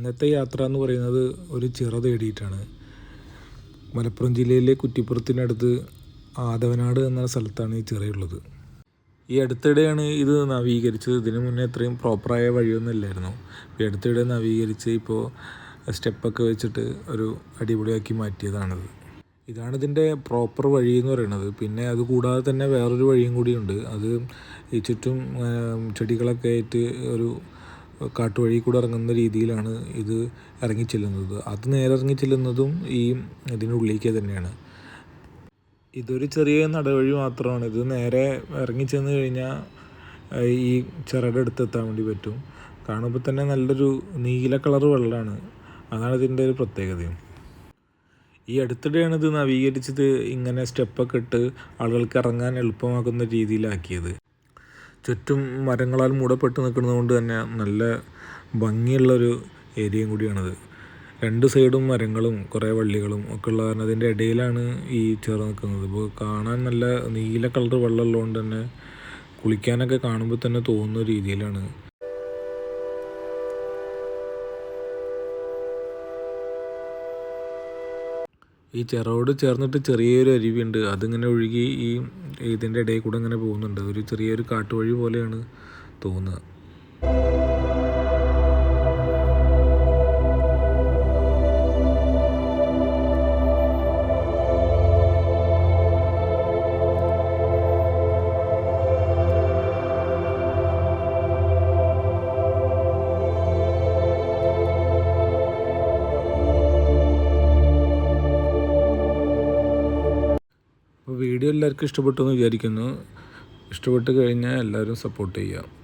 ഇന്നത്തെ യാത്ര എന്ന് പറയുന്നത് ഒരു ചിറ തേടിയിട്ടാണ്. മലപ്പുറം ജില്ലയിലെ കുറ്റിപ്പുറത്തിനടുത്ത് ആദവനാട് എന്ന സ്ഥലത്താണ് ഈ ചിറയുള്ളത്. ഈ അടുത്തിടെയാണ് ഇത് നവീകരിച്ചത്. ഇതിന് മുന്നേ ഇത്രയും പ്രോപ്പറായ വഴിയൊന്നും ഇല്ലായിരുന്നു. ഈ അടുത്തിടെ നവീകരിച്ച് ഇപ്പോൾ സ്റ്റെപ്പൊക്കെ വെച്ചിട്ട് ഒരു അടിപൊളിയാക്കി മാറ്റിയതാണിത്. ഇതാണ് ഇതിന്റെ പ്രോപ്പർ വഴി എന്ന് പറയുന്നത്. പിന്നെ അത് കൂടാതെ തന്നെ വേറൊരു വഴിയും കൂടിയുണ്ട്. അത് ഈ ചുറ്റും ചെടികളൊക്കെ ആയിട്ട് ഒരു കാട്ടുവഴി കൂടെ ഇറങ്ങുന്ന രീതിയിലാണ് ഇത് ഇറങ്ങി ചെല്ലുന്നത് അത് നേരെ ഇറങ്ങി ചെല്ലുന്നതും ഈ ഇതിന്റെ ഉള്ളിലേക്ക് തന്നെയാണ്. ഇതൊരു ചെറിയ നടവഴി മാത്രമാണ്. ഇത് നേരെ ഇറങ്ങി ചെന്ന് കഴിഞ്ഞാൽ ഈ ചിറയുടെ അടുത്ത് വേണ്ടി പറ്റും. കാണുമ്പോൾ തന്നെ നല്ലൊരു നീല കളർ വെള്ളമാണ്. അതാണ് ഇതിന്റെ ഒരു പ്രത്യേകതയും. ഈ അടുത്തിടെയാണ് ഇത് നവീകരിച്ചത്. ഇങ്ങനെ സ്റ്റെപ്പൊക്കെ ഇട്ട് ആളുകൾക്ക് ഇറങ്ങാൻ എളുപ്പമാക്കുന്ന രീതിയിലാക്കിയത്. ചുറ്റും മരങ്ങളാൽ മൂടപ്പെട്ട് നിൽക്കുന്നത് കൊണ്ട് തന്നെ നല്ല ഭംഗിയുള്ളൊരു ഏരിയയും കൂടിയാണത്. രണ്ട് സൈഡും മരങ്ങളും കുറേ വള്ളികളും ഒക്കെ ഉള്ള കാരണം അതിന്റെ ഇടയിലാണ് ഈ ചേർന്ന് നിൽക്കുന്നത്. ഇപ്പോൾ കാണാൻ നല്ല നീല കളർ വെള്ളമുള്ളതുകൊണ്ട് തന്നെ കുളിക്കാനൊക്കെ കാണുമ്പോൾ തന്നെ തോന്നുന്ന രീതിയിലാണ് ഈ ചിറയോട് ചേർന്നിട്ട് ചെറിയൊരു അരുവിയുണ്ട്. അതിങ്ങനെ ഒഴുകി ഈ ഇതിന്റെ ഇടയിൽ കൂടെ ഇങ്ങനെ പോകുന്നുണ്ട്. ഒരു ചെറിയൊരു കാട്ടുവഴി പോലെയാണ് തോന്നുക. വീഡിയോ എല്ലാവർക്കും ഇഷ്ടപ്പെട്ടു എന്ന് വിചാരിക്കുന്നു. ഇഷ്ടപ്പെട്ട് കഴിഞ്ഞാൽ എല്ലാവരും സപ്പോർട്ട് ചെയ്യുക.